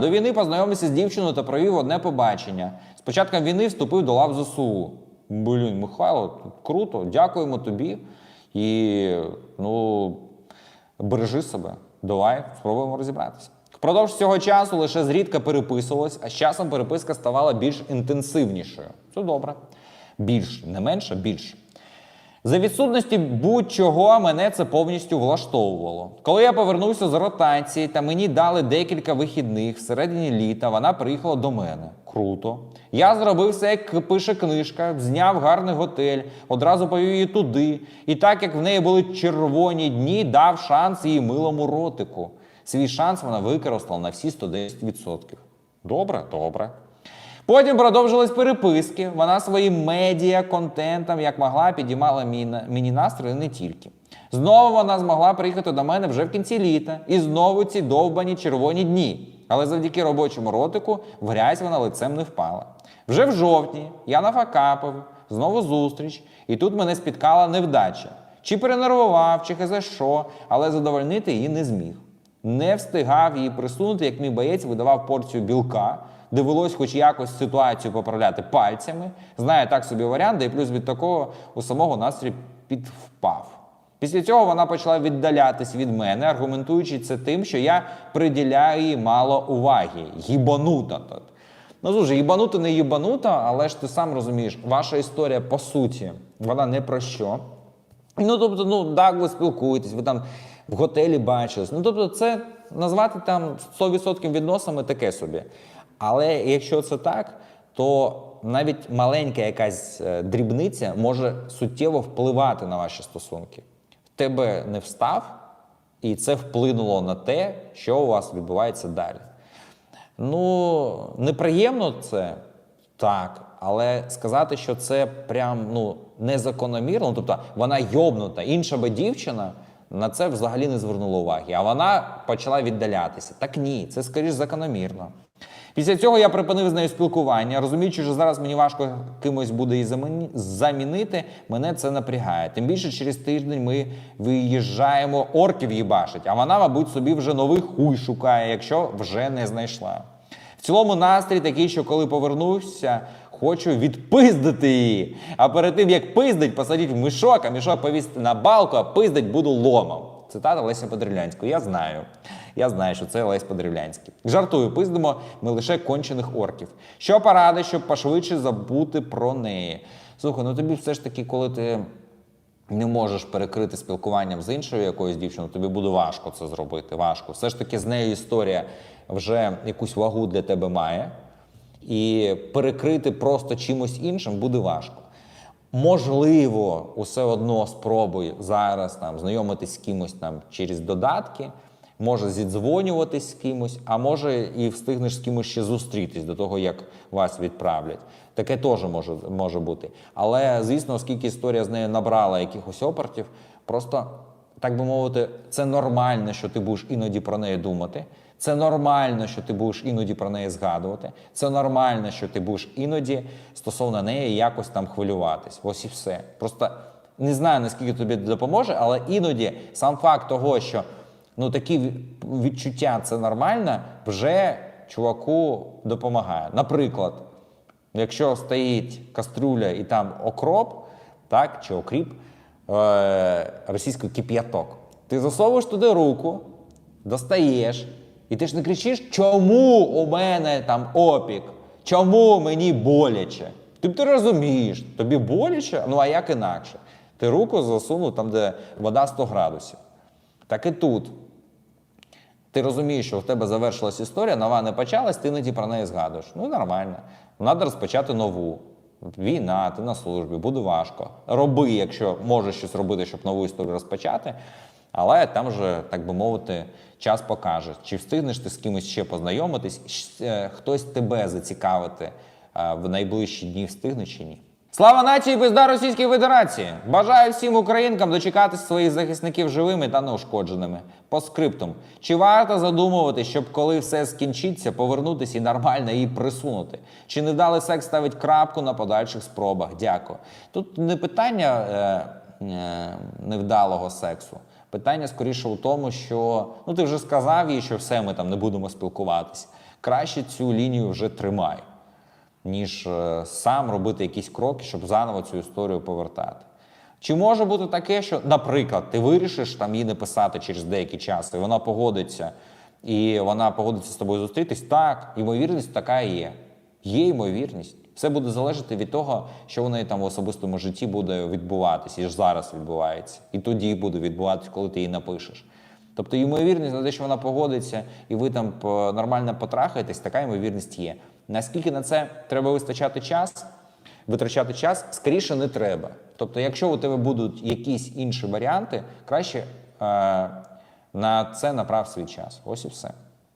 До війни познайомився з дівчиною та провів одне побачення. З початком війни вступив до лав ЗСУ. Блін, Михайло, круто, дякуємо тобі. І ну, бережи себе. Давай спробуємо розібратися. Впродовж цього часу лише зрідка переписувалось, а з часом переписка ставала більш інтенсивнішою. Це добре. Більш, не менше, більше. За відсутності будь-чого мене це повністю влаштовувало. Коли я повернувся з ротації та мені дали декілька вихідних всередині літа, вона приїхала до мене. Круто. Я зробив все, як пише книжка, зняв гарний готель, одразу повів її туди. І так як в неї були червоні дні, дав шанс її милому ротику. Свій шанс вона використала на всі 110%. Добре, добре. Потім продовжились переписки. Вона своїм медіа, контентом, як могла, підіймала мені, настрої не тільки. Знову вона змогла приїхати до мене вже в кінці літа. І знову ці довбані червоні дні. Але завдяки робочому ротику в грязь вона лицем не впала. Вже в жовтні я нафакапив, знову зустріч, і тут мене спіткала невдача. Чи перенервував, чи хз що, але задовольнити її не зміг. Не встигав її присунути, як мій боєць видавав порцію білка. Довелось хоч якось ситуацію поправляти пальцями. Знає так собі варіант, і плюс від такого у самого настрій підвпав. Після цього вона почала віддалятись від мене, аргументуючи це тим, що я приділяю їй мало уваги. Гібанута тут. Ну слушай, їбанута не їбанута, але ж ти сам розумієш, ваша історія по суті, вона не про що. Ну, тобто, ну, так, ви спілкуєтесь, ви там в готелі бачились. Ну, тобто, це назвати там 100% відносами таке собі. Але якщо це так, то навіть маленька якась е, дрібниця може суттєво впливати на ваші стосунки. В тебе не встав, і це вплинуло на те, що у вас відбувається далі. Ну, неприємно це так, але сказати, що це прям ну незакономірно, тобто вона йобнута, інша би дівчина на це взагалі не звернула уваги, а вона почала віддалятися. Так ні, це скоріш закономірно. Після цього я припинив з нею спілкування, розуміючи, що зараз мені важко кимось буде її замінити, мене це напрягає. Тим більше через тиждень ми виїжджаємо орків їбашить, а вона, мабуть, собі вже новий хуй шукає, якщо вже не знайшла. В цілому настрій такий, що коли повернувся, хочу відпиздити її. А перед тим як пиздить, посадіть в мішок, а мішок повісити на балку, а пиздить буду ломом. Цитата Леся Подривлянського. Я знаю. Я знаю, що це Лесь Подривлянський. Жартую, пиздимо ми лише кончених орків. Що поради, щоб пошвидше забути про неї? Слухай, ну тобі все ж таки, коли ти не можеш перекрити спілкуванням з іншою якоюсь дівчиною, тобі буде важко це зробити. Важко. Все ж таки з нею історія вже якусь вагу для тебе має, і перекрити просто чимось іншим буде важко. Можливо, усе одно спробуй зараз там знайомитись з кимось там через додатки, може зідзвонюватись з кимось, а може і встигнеш з кимось ще зустрітись до того, як вас відправлять. Таке теж може, може бути. Але звісно, оскільки історія з нею набрала якихось опертів, просто так би мовити, це нормально, що ти будеш іноді про неї думати. Це нормально, що ти будеш іноді про неї згадувати. Це нормально, що ти будеш іноді стосовно неї якось там хвилюватись. Ось і все. Просто не знаю, наскільки тобі допоможе, але іноді сам факт того, що ну такі відчуття це нормально, вже чуваку допомагає. Наприклад, якщо стоїть кастрюля і там окроп, так, чи окріп, е, російською кип'яток, ти засовуєш туди руку, достаєш, і ти ж не кричиш, чому у мене там опік? Чому мені боляче? Ти, ти розумієш, тобі боляче, ну а як інакше? Ти руку засунув там, де вода 100 градусів. Так і тут. Ти розумієш, що в тебе завершилась історія, нова не почалась, ти іноді про неї згадуєш. Ну нормально. Треба розпочати нову. Війна, ти на службі, буде важко. Роби, якщо можеш щось робити, щоб нову історію розпочати. Але там вже, так би мовити, час покаже, чи встигнеш ти з кимось ще познайомитись, е, хтось тебе зацікавити е, в найближчі дні встигне чи ні. Слава нації, пизда Російської Федерації! Бажаю всім українкам дочекатись своїх захисників живими та неушкодженими. По скриптум. Чи варто задумувати, щоб коли все скінчиться, повернутися і нормально її присунути? Чи не дали секс ставить крапку на подальших спробах? Дякую. Тут не питання е, е, невдалого сексу. Питання скоріше у тому, що ну ти вже сказав їй, що все, ми там не будемо спілкуватися. Краще цю лінію вже тримай, ніж е, сам робити якісь кроки, щоб заново цю історію повертати. Чи може бути таке, що, наприклад, ти вирішиш там їй не писати через деякий час, і вона погодиться, і вона погодиться з тобою зустрітись? Так, ймовірність така є. Є ймовірність. Все буде залежати від того, що в неї там в особистому житті буде відбуватися, і ж зараз відбувається. І тоді буде відбуватися, коли ти їй напишеш. Тобто ймовірність на те, що вона погодиться, і ви там нормально потрахаєтесь, така ймовірність є. Наскільки на це треба вистачати час, витрачати час, скоріше не треба. Тобто, якщо у тебе будуть якісь інші варіанти, краще е, на це направ свій час. Ось і все.